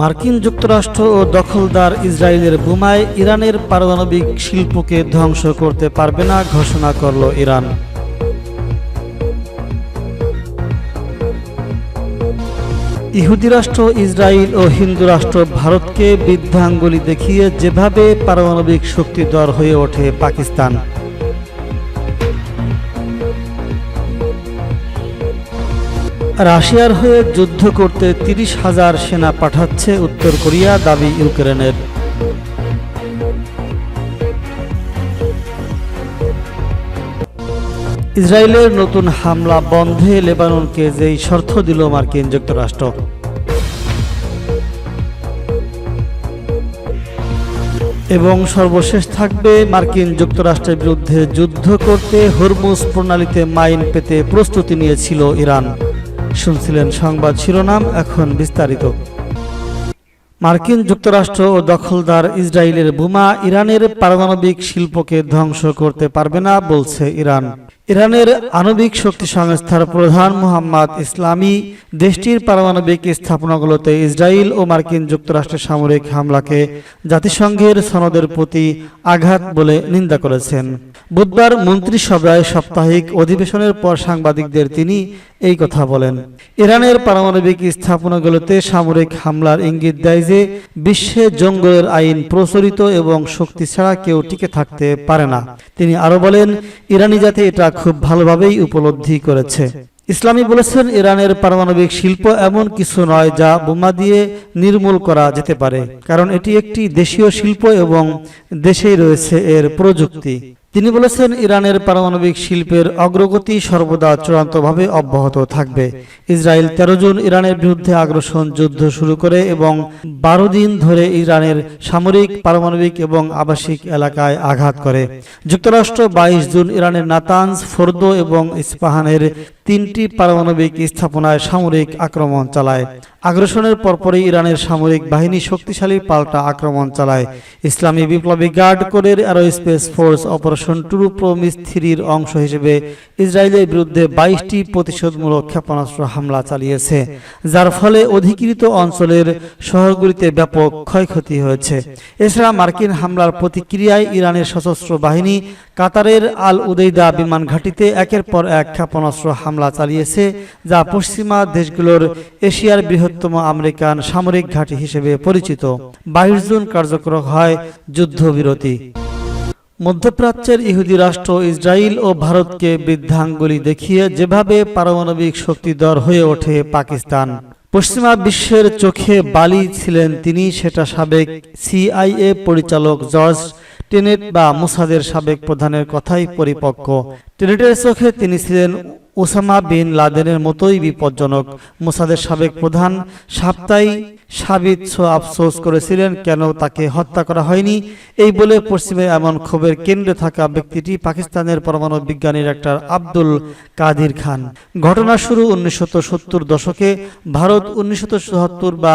মার্কিন যুক্তরাষ্ট্র ও দখলদার ইসরায়েলের বোমায় ইরানের পারমাণবিক শিল্পকে ধ্বংস করতে পারবে না ঘোষণা করল ইরান। ইহুদি রাষ্ট্র, ইসরায়েল ও হিন্দু রাষ্ট্র ভারতকে বৃদ্ধাঙ্গুলি দেখিয়ে যেভাবে পারমাণবিক শক্তিধর হয়ে ওঠে পাকিস্তান। রাশিয়ার হয়ে যুদ্ধ করতে তিরিশ হাজার সেনা পাঠাচ্ছে উত্তর কোরিয়া দাবি ইউক্রেনের। ইসরায়েলের নতুন হামলা বন্ধে লেবাননকে যেই শর্ত দিল মার্কিন যুক্তরাষ্ট্র। এবং সর্বশেষ থাকবে মার্কিন যুক্তরাষ্ট্রের বিরুদ্ধে যুদ্ধ করতে হরমুজ প্রণালীতে মাইন পেতে প্রস্তুতি নিয়েছিল ইরান। শুনছিলেন সংবাদ শিরোনাম, এখন বিস্তারিত। মার্কিন যুক্তরাষ্ট্র ও দখলদার ইসরায়েলের বোমা ইরানের পারমাণবিক শিল্পকে ধ্বংস করতে পারবে না, বলছে ইরান। ইরানের আণবিক শক্তি সংস্থার প্রধান মোহাম্মদ ইসলামী দেশটির পারমাণবিক স্থাপনাগুলোতে ইসরায়েল ও মার্কিন যুক্তরাষ্ট্রের সামরিক হামলাকে জাতিসংঘের সনদের প্রতি আঘাত বলে নিন্দা করেছেন। বুধবার মন্ত্রিসভায় সাপ্তাহিক অধিবেশনের পর সাংবাদিকদের তিনি এই কথা বলেন। ইরানের পারমাণবিক স্থাপনাগুলোতে সামরিক হামলার ইঙ্গিত দেয় যে, বিশ্বে জঙ্গলের আইন প্রচলিত এবং শক্তি ছাড়া কেউ টিকে থাকতে পারে না। তিনি আরও বলেন, ইরানি জাতি এটা খুব ভালোভাবেই উপলব্ধি করেছে। ইসলামী বলেছেন, ইরানের পারমাণবিক শিল্প এমন কিছু নয় যা বোমা দিয়ে নির্মূল করা যেতে পারে। কারণ এটি একটি দেশীয় শিল্প এবং দেশেই রয়েছে এর প্রযুক্তি। তিনি বলেছেন, ইরানের পারমাণবিক শিল্পের অগ্রগতি সর্বদা চূড়ান্তভাবে অব্যাহত থাকবে। ইসরায়েল তেরো জুন ইরানের বিরুদ্ধে আগ্রাসন যুদ্ধ শুরু করে এবং বারো দিন ধরে ইরানের সামরিক, পারমাণবিক এবং আবাসিক এলাকায় আঘাত করে। যুক্তরাষ্ট্র বাইশ জুন ইরানের নাতানজ, ফোর্দো এবং ইস্পাহানের তিনটি পারমাণবিক স্থাপনায় সামরিক আক্রমণ চালায়। আগ্রাসনের পরপরই ইরানের সামরিক বাহিনী শক্তিশালী পাল্টা আক্রমণ চালায়। ইসলামী বিপ্লবী গার্ড কোরের aerospace force operation true promise অংশ হিসেবে ইসরায়েলের বিরুদ্ধে বাইশটি প্রতিশোধমূলক ক্ষেপণাস্ত্র হামলা চালিয়েছে, যার ফলে অধিকৃত অঞ্চলের শহরগুলিতে ব্যাপক ক্ষয়ক্ষতি হয়েছে। এছাড়া মার্কিন হামলার প্রতিক্রিয়ায় ইরানের সশস্ত্র বাহিনী কাতারের আল উদেইদা বিমান ঘাঁটিতে একের পর এক ক্ষেপণাস্ত্র হামলা চালিয়েছে, যা পশ্চিমা দেশগুলোর এশিয়ার বৃহত্তম আমেরিকান সামরিক ঘাঁটি হিসেবে পরিচিত। বাইশ জুন কার্যকর হয় যুদ্ধবিরতি। মধ্যপ্রাচ্যের ইহুদি রাষ্ট্র ইসরায়েল ও ভারতকে বৃদ্ধাঙ্গুলি দেখিয়ে যেভাবে পারমাণবিক শক্তিধর হয়ে ওঠে পাকিস্তান। পশ্চিমা বিশ্বের চোখে বালি ছিলেন তিনি, সেটা সাবেক সিআইএ পরিচালক জর্জ টেনেট বা মোসাদের সাবেক প্রধানের কথাই পরিপক্ক। টেনেটের চোখে তিনি ছিলেন ওসামা বিন লাদেনের মতোই বিপজ্জনক। মোসাদের সাবেক প্রধান সাপ্তাই সাবিত আফসোস করেছিলেন, কেন তাকে হত্যা করা হয়নি? এই বলে পশ্চিমে এমন ক্ষোভের কেন্দ্রে থাকা ব্যক্তিটি পাকিস্তানের পরমাণু বিজ্ঞানী ডাক্তার আব্দুল কাদির খান। ঘটনা শুরু উনিশশো সত্তর দশকে, ভারত উনিশশো বা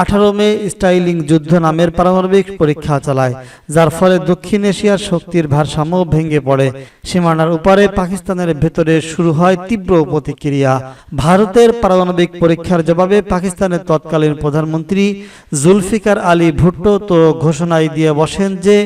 আঠারো মে স্টাইলিং যুদ্ধ নামের পারমাণবিক পরীক্ষা চালায়, যার ফলে দক্ষিণ এশিয়ার শক্তির ভারসাম্য ভেঙে পড়ে। সীমানার উপারে পাকিস্তানের ভেতরে শুরু হয় তীব্র প্রতিক্রিয়া। ভারতের পারমাণবিক পরীক্ষার জবাবে পাকিস্তানের তৎকালীন প্রধানমন্ত্রী জুলফিকার আলী ভুট্টো তো ঘোষণায় দিয়ে বসেন যে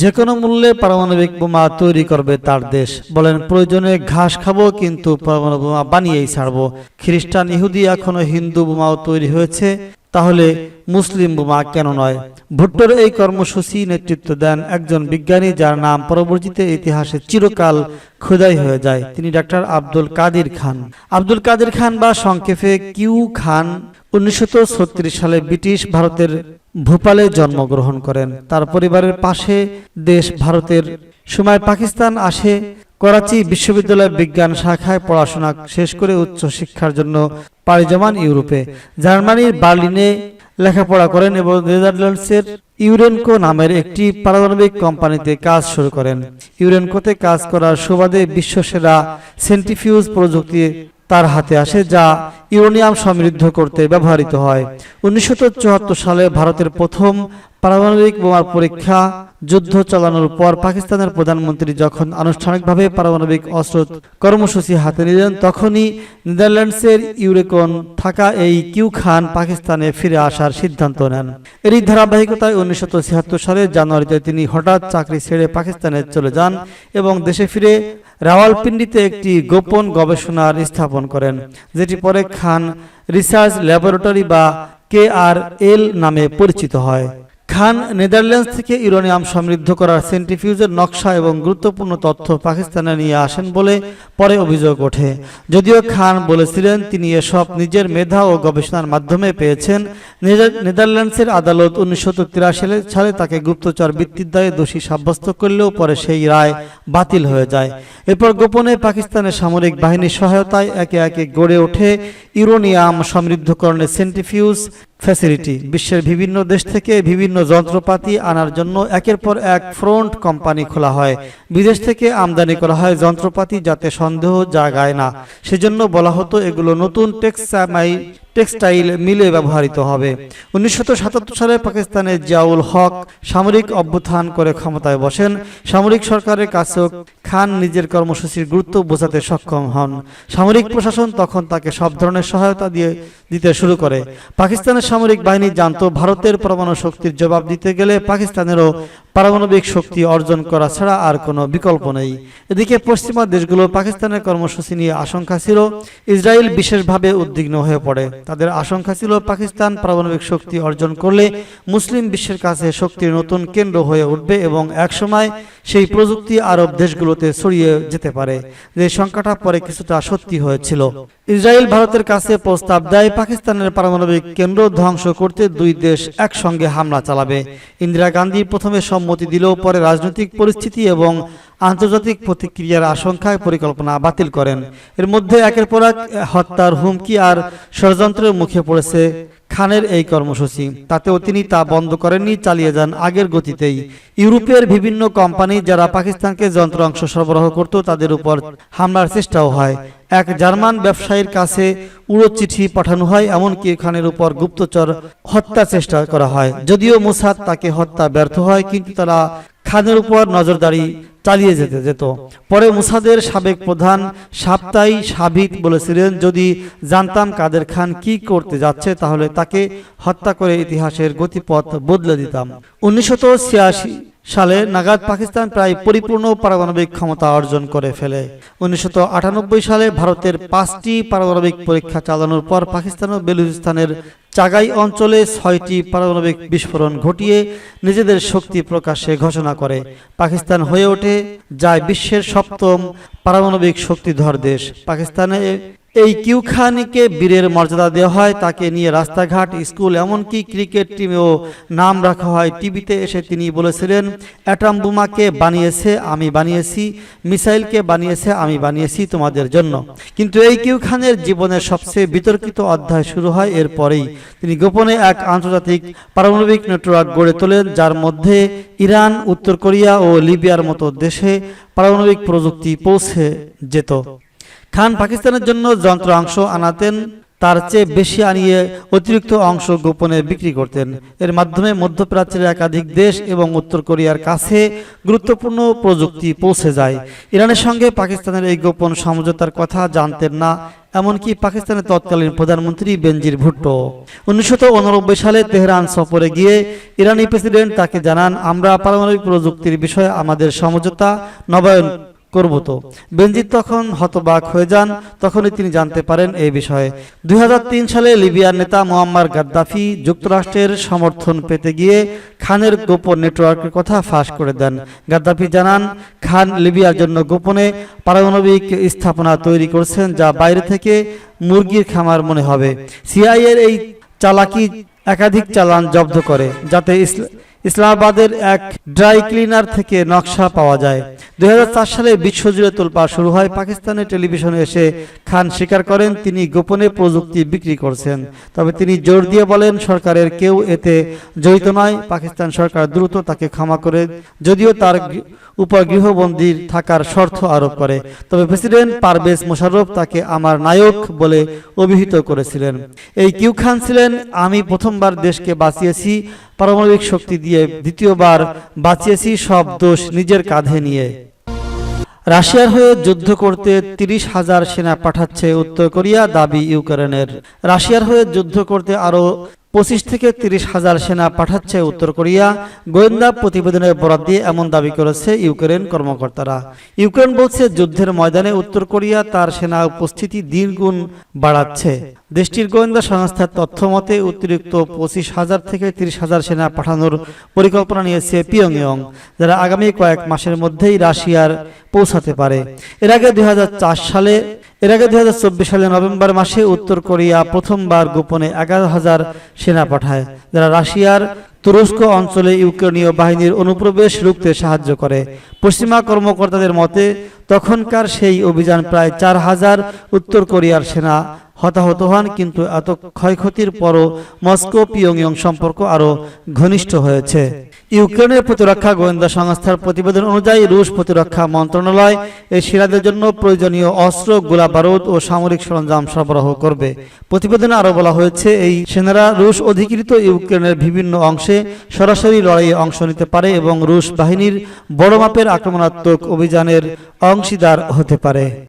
যে কোনো মূল্যে পারমাণবিক বোমা তৈরি করবে তার দেশ। বলেন, প্রয়োজনে ঘাস খাব, কিন্তু পরমাণু বোমা বানিয়েই ছাড়বো। খ্রিস্টান ইহুদি এখনও হিন্দু বোমাও তৈরি হয়েছে। তাহলে মুসলিম বোমা কেন নয়? ভুট্টোর এই কর্মসূচি নেতৃত্ব দেন একজন বিজ্ঞানী যার নাম পরবর্তীতে ইতিহাসে চিরকাল খোদাই হয়ে যায়। তিনি ডাক্তার আব্দুল কাদির খান। আব্দুল কাদির খান বা সংক্ষেপে কিউ খান উনিশশো ছত্রিশ সালে ব্রিটিশ ভারতের ভোপালে জন্মগ্রহণ করেন। তার পরিবারের পাশে দেশ ভারতের। সময় পাকিস্তান আসে করাচি বিশ্ববিদ্যালয় বিজ্ঞান শাখায় পড়াশোনা শেষ করে উচ্চ শিক্ষার জন্য পাড়ি জমান ইউরোপে। জার্মানির বার্লিনে লেখাপড়া করেন এবং নেদারল্যান্ডসের ইউরেনকো নামের একটি পারমাণবিক কোম্পানিতে কাজ শুরু করেন। ইউরেনকোতে কাজ করার সুবাদে বিশ্বসেরা সেন্টিফিউজ প্রযুক্তি তার হাতে আসে যা ইউরেনিয়াম সমৃদ্ধ করতে ব্যবহৃত হয়। উনিশশো চুয়াত্তর সালে ভারতের প্রথম পারমাণবিক বোমার পরীক্ষা যুদ্ধ চালানোর পর পাকিস্তানের প্রধানমন্ত্রী যখন আনুষ্ঠানিকভাবে পারমাণবিক অস্ত্র কর্মসূচি হাতে নিলেন, তখনই নেদারল্যান্ডসের ইউরেকন থাকা এই কিউ খান পাকিস্তানে ফিরে আসার সিদ্ধান্ত নেন। এরই ধারাবাহিকতায় উনিশশো সালে জানুয়ারিতে তিনি হঠাৎ চাকরি ছেড়ে পাকিস্তানে চলে যান এবং দেশে ফিরে রাওয়ালপিন্ডিতে একটি গোপন গবেষণার স্থাপন করেন, যেটি পরে খান রিসার্চ ল্যাবরেটরি বা কে আর এল নামে পরিচিত হয়। খান, নেদারল্যান্ডস থেকে ইউরেনিয়াম সমৃদ্ধ করার সেন্ট্রিফিউজের নকশা এবং গুরুত্বপূর্ণ তথ্য পাকিস্তানে নিয়ে আসেন বলে পরে অভিযোগ ওঠে। যদিও খান বলেছিলেন, তিনি এসব নিজের মেধা ও গবেষণার মাধ্যমে পেয়েছেন। নেদারল্যান্ডসের আদালত উনিশশো সালে তাকে গুপ্তচর বৃত্তির দায়ে দোষী সাব্যস্ত করলেও পরে সেই রায় বাতিল হয়ে যায়। এরপর গোপনে পাকিস্তানের সামরিক বাহিনীর সহায়তায় একে একে গড়ে ওঠে ইউরোনিয়াম সমৃদ্ধকরণের সেন্ট্রিফিউজ ফ্যাসিলিটি বিশ্বের বিভিন্ন দেশ থেকে বিভিন্ন যন্ত্রপাতি আনার জন্য একের পর এক ফ্রন্ট কোম্পানি খোলা হয়। বিদেশ থেকে আমদানি করা হয় যন্ত্রপাতি যাতে সন্দেহ জাগায় না। সেজন্য বলা হতো এগুলো নতুন টেক্সামাই টেক্সটাইল মিলে ব্যবহৃত হবে। উনিশশো সাতাত্তর সালে পাকিস্তানে জিয়াউল হক সামরিক অভ্যুত্থান করে ক্ষমতায় বসেন। সামরিক সরকারের কাছেও খান নিজের কর্মসূচির গুরুত্ব বোঝাতে সক্ষম হন। সামরিক প্রশাসন তখন তাকে সব ধরনের সহায়তা দিয়ে দিতে শুরু করে। পাকিস্তানের সামরিক বাহিনী জানত ভারতের পরমাণু শক্তির জবাব দিতে গেলে পাকিস্তানেরও পারমাণবিক শক্তি অর্জন করা ছাড়া আর কোনো বিকল্প নেই। এদিকে পশ্চিমা দেশগুলো পাকিস্তানের কর্মসূচি নিয়ে আশঙ্কা ছিল। ইসরায়েল বিশেষভাবে উদ্বিগ্ন হয়ে পড়ে। তাদের আশঙ্কা ছিল পাকিস্তান পারমাণবিক শক্তি অর্জন করলে মুসলিম বিশ্বের কাছে শক্তির নতুন কেন্দ্র হয়ে উঠবে এবং একসময় সেই প্রযুক্তি আরব দেশগুলোতে ছড়িয়ে যেতে পারে। যে সংখ্যাটা পরে কিছুটা সত্যি হয়েছিল। ইসরায়েল ভারতের কাছে প্রস্তাব দেয়, পাকিস্তানের পারমাণবিক কেন্দ্র ধ্বংস করতে দুই দেশ একসঙ্গে হামলা চালাবে। ইন্দিরা গান্ধী প্রথমে সম্মতি দিলেও পরে রাজনৈতিক পরিস্থিতি এবং আন্তর্জাতিক প্রতিক্রিয়ার আশঙ্কায় পরিকল্পনা বাতিল করেন। এর মধ্যে একের পর এক হত্যার হুমকি আর ষড়যন্ত্রের মুখে পড়েছে খানের এই কর্মসূচি। তাতেও তিনি তা বন্ধ করেননি, চালিয়ে যান আগের গতিতেই। ইউরোপের বিভিন্ন কোম্পানি যারা পাকিস্তানকে যন্ত্রাংশ সরবরাহ করত, তাদের উপর হামলার চেষ্টাও হয়। এক জার্মান ব্যবসায়ীর কাছে উড়ো চিঠি পাঠানো হয়, এমনকি খানের উপর গুপ্তচর হত্যা চেষ্টা করা হয়। যদিও মুসাদ তাকে হত্যা ব্যর্থ হয়, কিন্তু তারা খানের উপর নজরদারি চালিয়ে যেতে যেত। পরে মুসাদের সাবেক প্রধান সাপ্তাই সাবিত বলেছিলেন, যদি জানতাম কাদের খান কি করতে যাচ্ছে, তাহলে তাকে হত্যা করে ইতিহাসের গতিপথ বদলে দিতাম। উনিশশো সালে নাগাদ পাকিস্তান প্রায় পরিপূর্ণ পারমাণবিক ক্ষমতা অর্জন করে ফেলে। উনিশশো আটানব্বই সালে ভারতের পাঁচটি পারমাণবিক পরীক্ষা চালানোর পর পাকিস্তান ও বেলুচিস্তানের চাগাই অঞ্চলে ছয়টি পারমাণবিক বিস্ফোরণ ঘটিয়ে নিজেদের শক্তি প্রকাশে ঘোষণা করে। পাকিস্তান হয়ে ওঠে যায় বিশ্বের সপ্তম পারমাণবিক শক্তিধর দেশ। পাকিস্তানে এই কিউ খানিকে বীরের মর্যাদা দেওয়া হয়, তাকে নিয়ে রাস্তাঘাট, স্কুল, এমনকি ক্রিকেট টিমেও নাম রাখা হয়। টিভিতে এসে তিনি বলেছিলেন, অ্যাটম বোমাকে বানিয়েছে, আমি বানিয়েছি, মিসাইলকে বানিয়েছে, আমি বানিয়েছি তোমাদের জন্য। কিন্তু এই কিউ খানের জীবনের সবচেয়ে বিতর্কিত অধ্যায় শুরু হয় এরপরেই। তিনি গোপনে এক আন্তর্জাতিক পারমাণবিক নেটওয়ার্ক গড়ে তোলেন, যার মধ্যে ইরান, উত্তর কোরিয়া ও লিবিয়ার মতো দেশে পারমাণবিক প্রযুক্তি পৌঁছে যেত। খান পাকিস্তানের জন্য যন্ত্রাংশ আনাতেন, তার চেয়ে বেশি আনিয়ে অতিরিক্ত অংশ গোপনে বিক্রি করতেন। এর মাধ্যমে মধ্যপ্রাচ্যের একাধিক দেশ এবং উত্তর কোরিয়ার কাছে গুরুত্বপূর্ণ প্রযুক্তি পৌঁছে যায়। ইরানের সঙ্গে পাকিস্তানের এই গোপন সমঝোতার কথা জানতেন না, এমনকি পাকিস্তানের তৎকালীন প্রধানমন্ত্রী বেনজির ভুট্টো। উনিশশো সালে তেহরান সফরে গিয়ে ইরানি প্রেসিডেন্ট তাকে জানান, আমরা পারমাণবিক প্রযুক্তির বিষয়ে আমাদের সমঝোতা নবায়ন করব তো। বেনজির তখন হতবাক হয়ে যান, তখনই তিনি জানতে পারেন এই বিষয়ে। দুই হাজার তিন সালে লিবিয়ার নেতা মোয়াম্মার গাদ্দাফি যুক্তরাষ্ট্রের সমর্থন পেতে গিয়ে খানের গোপন নেটওয়ার্কের কথা ফাঁস করে দেন। গাদ্দাফি জানান, খান লিবিয়ার জন্য গোপনে পারমাণবিক স্থাপনা তৈরি করছেন যা বাইরে থেকে মুরগির খামার মনে হবে। সিআইয়ের এই চালাকি একাধিক চালান জব্দ করে, যাতে ইসলামাবাদের এক ড্রাই ক্লিনার থেকে নকশা পাওয়া যায়। দুই হাজার চার সালে বিশ্বজুড়ে তোলপাড় শুরু হয় পাকিস্তানের টেলিভিশনে এসে খান স্বীকার করেন, তিনি গোপনে প্রযুক্তি বিক্রি করছেন। তবে তিনি জোর দিয়ে বলেন, সরকারের কেউ এতে জড়িত নয়। পাকিস্তান সরকার দ্রুত তাকে ক্ষমা করে, যদিও তার উপর গৃহবন্দির থাকার শর্ত আরোপ করে। তবে প্রেসিডেন্ট পারভেজ মোশাররফ তাকে আমার নায়ক বলে অভিহিত করেছিলেন। এই কিউ খান ছিলেন, আমি প্রথমবার দেশকে বাঁচিয়েছি পারমাণবিক শক্তি দিয়ে দ্বিতীয়বার বাঁচিয়েছি সব দোষ নিজের কাঁধে নিয়ে। রাশিয়ার হয়ে যুদ্ধ করতে তিরিশ হাজার সেনা পাঠাচ্ছে উত্তর কোরিয়া দাবি ইউক্রেনের। রাশিয়ার হয়ে যুদ্ধ করতে আরও পঁচিশ থেকে তিরিশ হাজার সেনা পাঠাচ্ছে উত্তর কোরিয়া। গোয়েন্দা প্রতিবেদনের বরাদ দিয়ে এমন দাবি করেছে ইউক্রেন কর্মকর্তারা। ইউক্রেন বলছে যুদ্ধের ময়দানে উত্তর কোরিয়া তার সেনা উপস্থিতি দ্বিগুণ বাড়াচ্ছে। দেশটির গোয়েন্দা সংস্থার তথ্য মতে, অতিরিক্ত পঁচিশ হাজার থেকে তিরিশ হাজার সেনা পাঠানোর পরিকল্পনা নিয়েছে পিয়ংইয়ং, যারা আগামী কয়েক মাসের মধ্যেই রাশিয়ার পৌঁছাতে পারে। এর আগে দুই হাজার চার সালে এর আগে দুই সালে নভেম্বর মাসে উত্তর কোরিয়া প্রথমবার গোপনে এগারো হাজার সেনা পাঠায়, যারা রাশিয়ার তুরস্ক অঞ্চলে ইউক্রেনীয় বাহিনীর অনুপ্রবেশ রুখতে সাহায্য করে। পশ্চিমা কর্মকর্তাদের মতে, তখনকার সেই অভিযান প্রায় চার হাজার উত্তর কোরিয়ার সেনা হতাহত হন, কিন্তু এত ক্ষয়ক্ষতির পরও মস্কো পিয়ংইয়ং সম্পর্ক আরও ঘনিষ্ঠ হয়েছে। ইউক্রেনের প্রতিরক্ষা গোয়েন্দা সংস্থার প্রতিবেদন অনুযায়ী রুশ প্রতিরক্ষা মন্ত্রণালয় এই সেনাদের জন্য প্রয়োজনীয় অস্ত্র গোলা বারুদ ও সামরিক সরঞ্জাম সরবরাহ করবে। প্রতিবেদনে আরও বলা হয়েছে, এই সেনারা রুশ অধিকৃত ইউক্রেনের বিভিন্ন অংশে সরাসরি লড়াইয়ে অংশ নিতে পারে এবং রুশ বাহিনীর বড় মাপের আক্রমণাত্মক অভিযানের অংশীদার হতে পারে।